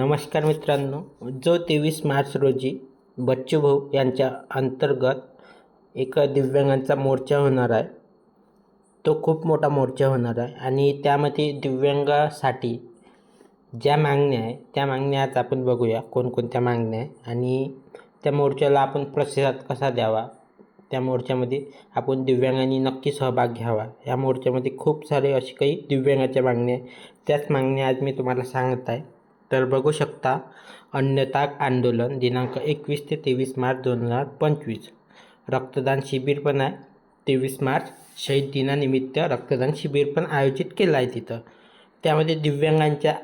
नमस्कार मित्रांनो जो तेवीस मार्च रोजी बच्चू भाऊ यांच्या अंतर्गत एक दिव्यांगांचा मोर्चा होणार आहे. तो खूप मोठा मोर्चा होणार आहे आणि त्यामध्ये दिव्यांगासाठी ज्या मागण्या आहे त्या मागण्या आज आपण बघूया कोणकोणत्या मागण्या आहे आणि त्या मोर्चाला आपण प्रतिसाद कसा द्यावा? त्या मोर्चामध्ये आपण दिव्यांगांनी नक्की सहभाग घ्यावा. या मोर्चामध्ये खूप सारे असे काही दिव्यांगाच्या मागण्या आहे त्याच मागण्या आज मी तुम्हाला सांगत आहे. तर बघू शकता अन्नताक आंदोलन दिनांक एकवीस ते तेवीस मार्च दोन हजार पंचवीस. रक्तदान शिबिर पण आहे. तेवीस मार्च शहीद दिनानिमित्त रक्तदान शिबिर पण आयोजित केलं आहे तिथं. त्यामध्ये दिव्यांगांच्या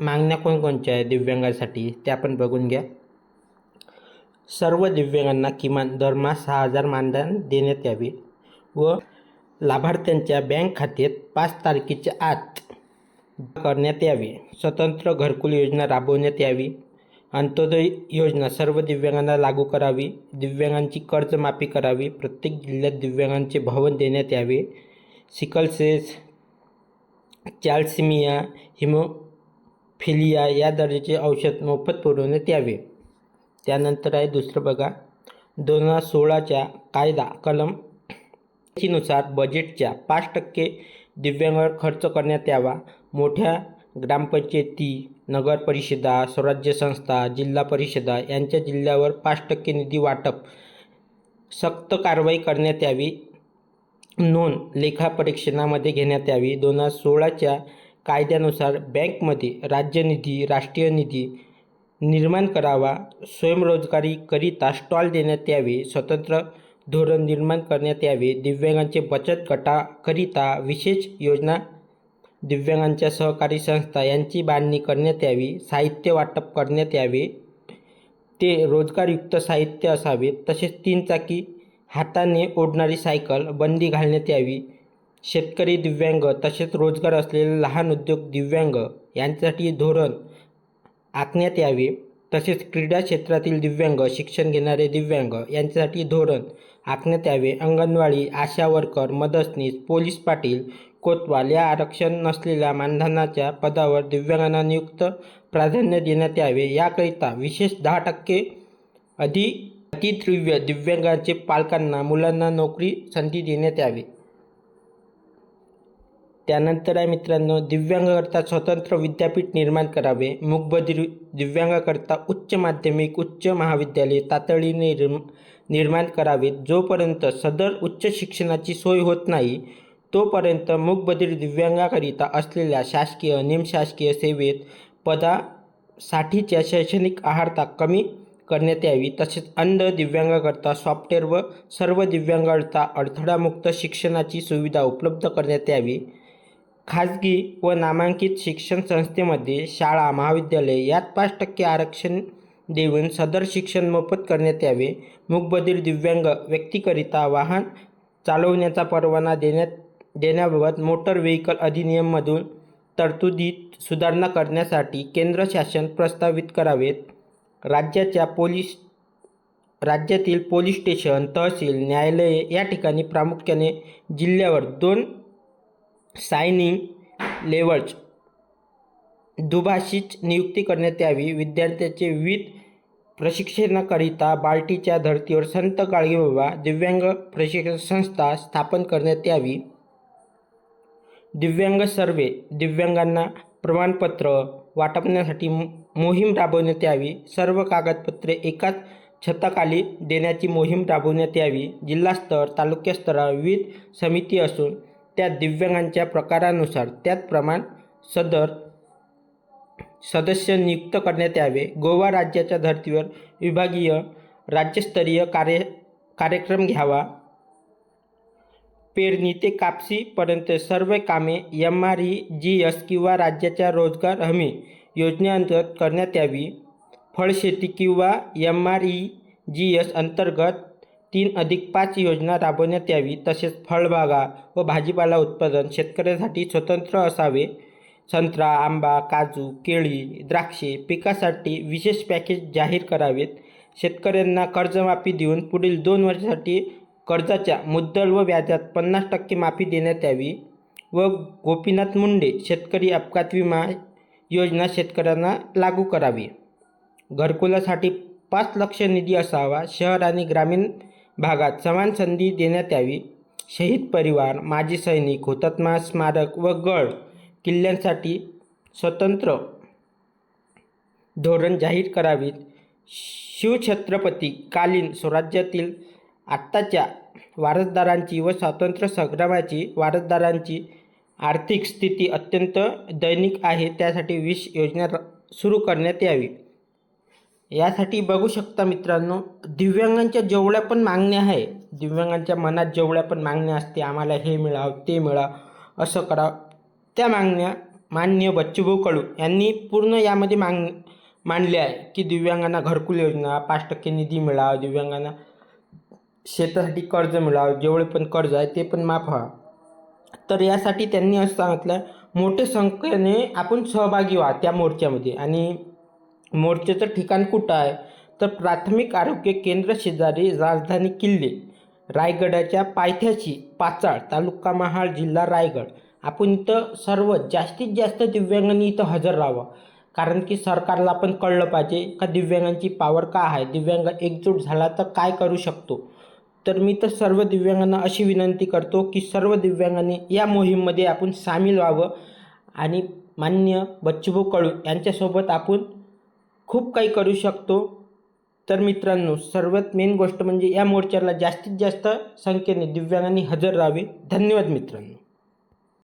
मागण्या कोणकोणत्या आहे दिव्यांगासाठी त्या पण बघून घ्या. सर्व दिव्यांगांना किमान दरमहा सहा हजार मानधन देण्यात यावे व लाभार्थ्यांच्या बँक खात्यात पाच तारखेच्या आत करण्यात यावी. स्वतंत्र घरकुल योजना राबवण्यात यावी. अंत्योदय योजना सर्व दिव्यांगांना लागू करावी. दिव्यांगांची कर्जमाफी करावी. प्रत्येक जिल्ह्यात दिव्यांगांचे भवन देण्यात यावे. सिकलसेस कॅल्सिमिया हिमोफिलिया या दर्जाचे औषध मोफत पुरवण्यात यावे. त्यानंतर आहे दुसरं बघा. दोन हजार सोळाच्या कायदा कलमनुसार बजेटच्या पाच टक्के दिव्यांगावर खर्च करण्यात यावा. मोठ्या ग्रामपंचायती नगर परिषदा स्वराज्य संस्था जिल्हा परिषदा यांच्या जिल्ह्यावर पाच टक्के निधी वाटप सक्त कारवाई करण्यात यावी. नोंद लेखापरीक्षणामध्ये घेण्यात यावी. दोन हजार सोळाच्या कायद्यानुसार बँकमध्ये राज्य निधी राष्ट्रीय निधी निर्माण करावा. स्वयंरोजगारीकरिता स्टॉल देण्यात यावे. स्वतंत्र धोरण निर्माण करण्यात यावे. दिव्यांगांचे बचत गटाकरिता विशेष योजना दिव्यांगांच्या सहकारी संस्था यांची बांधणी करण्यात यावी साहित्य वाटप करण्यात यावे ते रोजगारयुक्त साहित्य असावे तसेच तीन चाकी हाताने ओढणारी सायकल बंदी घालण्यात यावी. शेतकरी दिव्यांग तसेच रोजगार असलेले लहान उद्योग दिव्यांग यांच्यासाठी धोरण आखण्यात यावे. तसेच क्रीडा क्षेत्रातील दिव्यांग शिक्षण घेणारे दिव्यांग यांच्यासाठी धोरण आखण्यात यावे. अंगणवाडी आशा वर्कर मदतनीस पोलीस पाटील कोतवाल या आरक्षण नसलेल्या मानधनाच्या पदावर दिव्यांगांना नियुक्त प्राधान्य देण्यात यावे. याकरिता विशेष दहा टक्के अधि अतितीव्र दिव्यांगांचे पालकांना मुलांना नोकरी संधी देण्यात यावी. त्यानंतर आहे मित्रांनो दिव्यांगाकरता स्वतंत्र विद्यापीठ निर्माण करावे. मुकबधीर दिव्यांगाकरता उच्च माध्यमिक उच्च महाविद्यालय तातडीने निर्माण करावेत. जोपर्यंत सदर उच्च शिक्षणाची सोय होत नाही तोपर्यंत मूकबधीर दिव्यांगाकरिता असलेल्या शासकीय निमशासकीय सेवेत पदासाठीच्या शैक्षणिक आहारता कमी करण्यात यावी. तसेच अंध दिव्यांगाकरता सॉफ्टवेअर व सर्व दिव्यांगाकरता अडथळामुक्त शिक्षणाची सुविधा उपलब्ध करण्यात यावी. खाजगी व नामांकित शिक्षण संस्थेमध्ये शाळा महाविद्यालय यात पाच टक्के आरक्षण देऊन सदर शिक्षण मोफत करण्यात यावे. मूकबधीर दिव्यांग व्यक्तीकरिता वाहन चालवण्याचा परवाना देण्यात देण्याबाबत मोटर व्हेकल अधिनियममधून तरतुदीत सुधारणा करण्यासाठी केंद्र शासन प्रस्तावित करावेत. राज्याच्या पोलीस राज्यातील पोलीस स्टेशन तहसील न्यायालये या ठिकाणी प्रामुख्याने जिल्ह्यावर दोन सायनिंग लेवल्स दुभाषीच नियुक्ती करण्यात यावी. विद्यार्थ्याचे विविध प्रशिक्षणाकरिता बाल्टीच्या धर्तीवर संत गाडगेबाबा दिव्यांग प्रशिक्षण संस्था स्थापन करण्यात यावी. दिव्यांग सर्वे दिव्यांगांना प्रमाणपत्र वाटपण्यासाठी मोहीम राबवण्यात यावी. सर्व कागदपत्रे एकाच छताखाली देण्याची मोहीम राबवण्यात यावी. जिल्हास्तर तालुक्यास्तरावर विविध समिती असून त्या दिव्यांगांच्या प्रकारानुसार त्याचप्रमाण सदर सदस्य नियुक्त करण्यात यावे. गोवा राज्याच्या धर्तीवर विभागीय राज्यस्तरीय कार्य कार्यक्रम घ्यावा. पेरणी ते कापसीपर्यंत सर्व कामे M R E G S किंवा राज्याच्या रोजगार हमी योजनेअंतर्गत करण्यात यावी. फळशेती किंवा M R E G S अंतर्गत तीन अधिक पाच योजना राबवण्यात यावी. तसेच फळबागा व भाजीपाला उत्पादन शेतकऱ्यासाठी स्वतंत्र असावे. संत्रा आंबा काजू केळी द्राक्षे पिकासाठी विशेष पॅकेज जाहीर करावेत. शेतकऱ्यांना कर्जमाफी देऊन पुढील दोन वर्षासाठी कर्जाच्या मुद्दल व व्याजात पन्नास टक्के माफी देण्यात यावी व गोपीनाथ मुंडे शेतकरी अपघात विमा योजना शेतकऱ्यांना लागू करावी. घरकुलासाठी पाच लक्ष निधी असावा शहर आणि ग्रामीण भागात समान संधी देण्यात यावी. शहीद परिवार माजी सैनिक हुतात्मा स्मारक व गड किल्ल्यांसाठी स्वतंत्र धोरण जाहीर करावीत. शिवछत्रपती कालीन स्वराज्यातील आत्ताच्या वारसदारांची व स्वातंत्र्य संग्रामाची वारसदारांची आर्थिक स्थिती अत्यंत दैनिक आहे त्यासाठी विष योजना र- सुरू करण्यात यावी. यासाठी बघू शकता मित्रांनो दिव्यांगांच्या जेवढ्या पण मागण्या आहे दिव्यांगांच्या मनात जेवढ्या पण मागण्या असते आम्हाला हे मिळावं ते मिळाव असं करावं त्या मागण्या मान्य बच्चूभाऊ कडू यांनी पूर्ण यामध्ये मांग मांडले आहे की दिव्यांगांना घरकुल योजना पाच टक्के निधी मिळावा दिव्यांगांना शेतासाठी कर्ज मिळावं जेवढे पण कर्ज आहे ते पण माफ व्हा. तर यासाठी त्यांनी असं सांगितलं मोठ्या संख्येने आपण सहभागी व्हा त्या मोर्चामध्ये. आणि मोर्चाचं ठिकाण कुठं आहे? तर प्राथमिक आरोग्य केंद्र शेजारी राजधानी किल्ले रायगडाच्या पायथ्याशी पाचाळ तालुका महाड जिल्हा रायगड. आपण इथं सर्व जास्तीत जास्त दिव्यांगांनी इथं हजर राहावं. कारण की सरकारला पण कळलं पाहिजे का दिव्यांगांची पावर का आहे? दिव्यांग एकजूट झाला तर काय करू शकतो? तर मी तर सर्व दिव्यांगांना अशी विनंती करतो की सर्व दिव्यांगांनी या मोहीममध्ये आपण सामील व्हावं. आणि मान्य बच्चूभाऊ कळू यांच्यासोबत आपण खूप काही करू शकतो. तर मित्रांनो सर्वात मेन गोष्ट म्हणजे या मोर्चाला जास्तीत जास्त संख्येने दिव्यांगांनी हजर राहावे. धन्यवाद मित्रांनो.